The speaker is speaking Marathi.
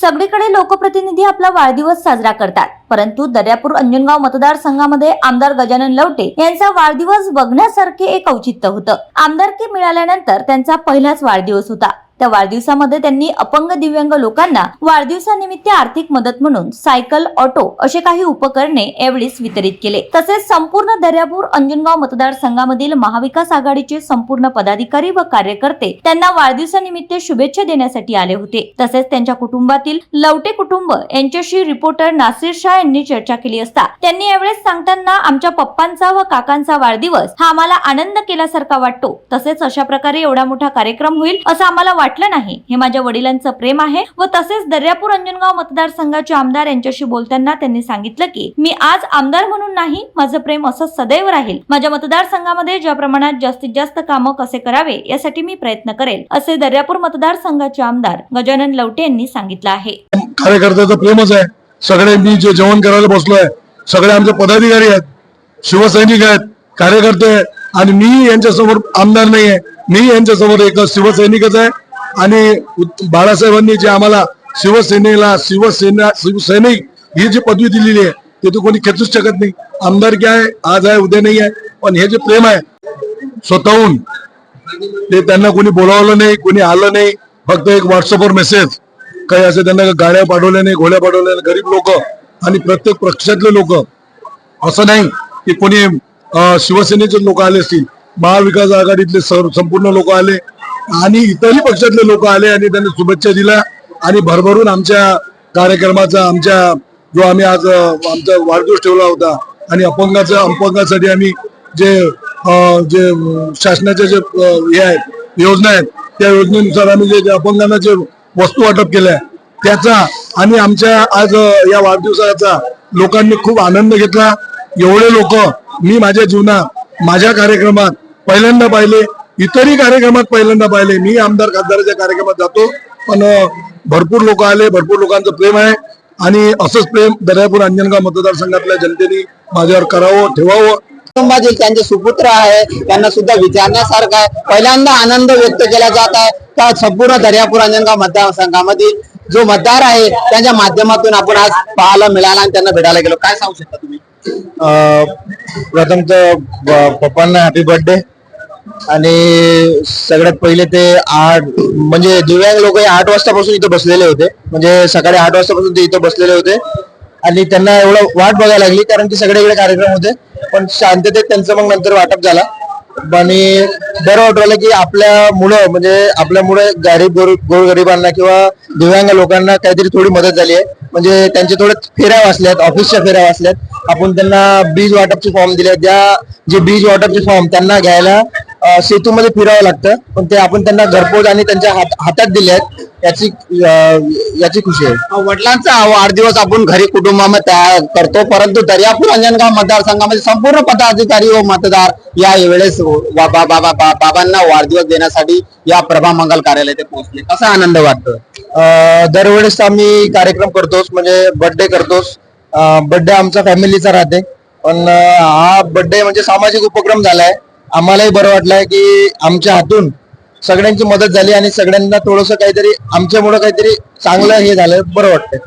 सगळीकडे लोकप्रतिनिधी आपला वाढदिवस साजरा करतात. परंतु दर्यापूर अंजनगाव मतदारसंघामध्ये आमदार गजानन लवटे यांचा वाढदिवस बघण्यासारखे एक औचित्य होतं. आमदारकी मिळाल्यानंतर त्यांचा पहिलाच वाढदिवस होता. त्या वाढदिवसामध्ये त्यांनी अपंग दिव्यांग लोकांना वाढदिवसानिमित्त आर्थिक मदत म्हणून सायकल ऑटो असे काही उपकरणे यावेळीस वितरित केले. तसेच संपूर्ण दर्यापूर अंजनगाव मतदारसंघामधील महाविकास आघाडीचे संपूर्ण पदाधिकारी व कार्यकर्ते त्यांना वाढदिवसानिमित्त शुभेच्छा देण्यासाठी आले होते. तसेच त्यांच्या कुटुंबातील लवटे कुटुंब यांच्याशी रिपोर्टर नासिर शाह यांनी चर्चा केली असता त्यांनी यावेळेस सांगताना आमच्या पप्पांचा व काकांचा वाढदिवस हा आम्हाला आनंद केल्यासारखा वाटतो. तसेच अशा प्रकारे एवढा मोठा कार्यक्रम होईल असं आम्हाला वाटलं नाही. हे माझ्या वडिलांचं प्रेम आहे व तसेच दर्यापूर अंजनगाव मतदारसंघाचे आमदार यांच्याशी बोलताना त्यांनी सांगितलं की मी आज आमदार म्हणून नाही माझं प्रेम असं सदैव राहील. माझ्या मतदारसंघामध्ये ज्या प्रमाणात जास्तीत जास्त कामं कसे करावे यासाठी मी प्रयत्न करेल असे दर्यापूर मतदारसंघाचे आमदार गजानन लवटे यांनी सांगितलं आहे. कार्यकर्त्याचं प्रेमच आहे. सगळे मी जे जेवण करायला बसलोय सगळे आमचे पदाधिकारी आहेत शिवसैनिक आहेत कार्यकर्ते आहेत. आणि मी यांच्यासमोर आमदार नाही आहे मी यांच्यासमोर एक शिवसैनिकच आहे. आणि बाळासाहेबांनी जे आम्हाला शिवसेनेला शिवसेना शिवसैनिक ही जी पदवी दिलेली आहे ते तर कोणी खेचूच शकत नाही. आमदारकी आहे आज आहे उद्या नाही आहे पण हे जे प्रेम आहे स्वतःहून ते त्यांना कोणी बोलावलं नाही कोणी आलं नाही. फक्त एक व्हॉट्सअपवर मेसेज काही असं त्यांना गाड्या पाठवल्या नाही घोड्या पाठवल्या नाही गरीब लोक आणि प्रत्येक पक्षातले लोक. असं नाही की कोणी शिवसेनेचे लोक आले असतील महाविकास आघाडीतले सर्व संपूर्ण लोक आले आणि इतरही पक्षातले लोक आले आणि त्यांनी शुभेच्छा दिल्या आणि भरभरून आमच्या कार्यक्रमाचा आमच्या जो आम्ही आज आमचा वाढदिवस ठेवला होता आणि अपंगाचा अपंगासाठी आम्ही जे जे शासनाच्या जे हे आहेत योजना आहेत त्या योजनेनुसार आम्ही जे अपंगांना जे वस्तू वाटप केल्या त्याचा आणि आमच्या आज या वाढदिवसाचा लोकांनी खूप आनंद घेतला. एवढे लोक मी माझ्या जीवनात माझ्या कार्यक्रमात पहिल्यांदा पाहिले. इतरही कार्यक्रमात पहिल्यांदा पाहिले. मी आमदार खासदाराच्या कार्यक्रमात जातो पण भरपूर लोक आले भरपूर लोकांचं प्रेम आहे. आणि असंच प्रेम दर्यापूर अंजनगाव मतदारसंघातल्या जनतेने माझ्यावर करावं ठेवावं. कुटुंबातील त्यांचे सुपुत्र आहे त्यांना सुद्धा विचारण्यासारखं आहे. पहिल्यांदा आनंद व्यक्त केला जात आहे. का संपूर्ण दर्यापूर अंजनगाव मतदारसंघामधील जो मतदार आहे त्यांच्या माध्यमातून आपण आज पाहायला मिळाला आणि त्यांना भेटायला गेलो. काय सांगू शकता तुम्ही? प्रथम तर पप्पांना हॅपी बर्थडे आणि सगळ्यात पहिले ते आठ म्हणजे दिव्यांग लोक आठ वाजतापासून इथं बसलेले होते. म्हणजे सकाळी आठ वाजतापासून ते इथं बसलेले होते. आणि त्यांना एवढं वाट बघायला लागली कारण की सगळीकडे कार्यक्रम होते. पण शांततेत त्यांचं मग नंतर वाटप झाला. आणि बरं वाटवलं की आपल्या मुलं म्हणजे आपल्यामुळे गरीब गोर गोरगरिबांना किंवा दिव्यांग लोकांना काहीतरी थोडी मदत झाली आहे. म्हणजे त्यांचे थोडे फेऱ्या वाचल्यात ऑफिसच्या फेऱ्या वाचल्यात. आपण त्यांना बीज वाटपचे फॉर्म दिले ज्या जे बीज वाटपचे फॉर्म त्यांना घ्यायला सेतूमध्ये फिरावं लागतं पण ते आपण त्यांना घरपोच आणि त्यांच्या हात हातात दिले आहेत याची अं, याची खुशी आहे. वडिलांचा हा वाढदिवस आपण घरी कुटुंबामध्ये तयार करतो परंतु दर्यापूर अंजनगाव मतदारसंघामध्ये संपूर्ण पदाधिकारी व मतदार या वेळेस वा- बा- बा- बा- बा- बाबांना वाढदिवस देण्यासाठी या प्रभा मंगल कार्यालय ते पोहोचले. कसा आनंद वाटतो अं, दरवेळेस आम्ही कार्यक्रम करतोच म्हणजे बर्थडे करतोच. बर्थडे आमचा फॅमिलीचा राहते. पण अं, हा बर्थडे म्हणजे सामाजिक उपक्रम झालाय. आम्हालाही बरं वाटलंय की आमच्या हातून सगळ्यांची मदत झाली आणि सगळ्यांना थोडंसं काहीतरी आमच्यामुळं काहीतरी चांगलं हे झालं बरं वाटतंय.